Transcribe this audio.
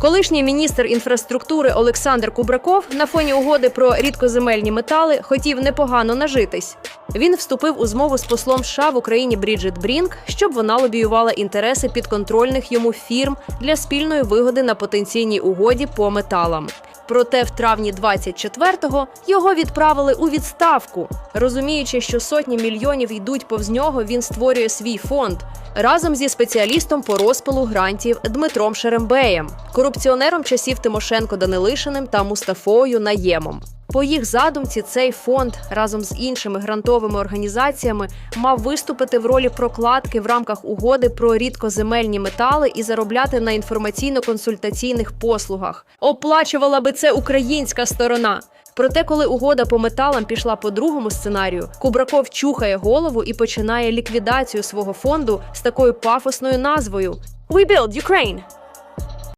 Колишній міністр інфраструктури Олександр Кубраков на фоні угоди про рідкоземельні метали хотів непогано нажитись. Він вступив у змову з послом США в Україні Бріджит Брінк, щоб вона лобіювала інтереси підконтрольних йому фірм для спільної вигоди на потенційній угоді по металам. Проте в травні 24-го його відправили у відставку. Розуміючи, що сотні мільйонів йдуть повз нього, він створює свій фонд разом зі спеціалістом по розпилу грантів Дмитром Шерембеєм, корупціонером часів Тимошенко Данилишиним та Мустафою Наємом. По їх задумці, цей фонд разом з іншими грантовими організаціями мав виступити в ролі прокладки в рамках угоди про рідкоземельні метали і заробляти на інформаційно-консультаційних послугах. Оплачувала би це українська сторона. Проте, коли угода по металам пішла по другому сценарію, Кубраков чухає голову і починає ліквідацію свого фонду з такою пафосною назвою We build Ukraine!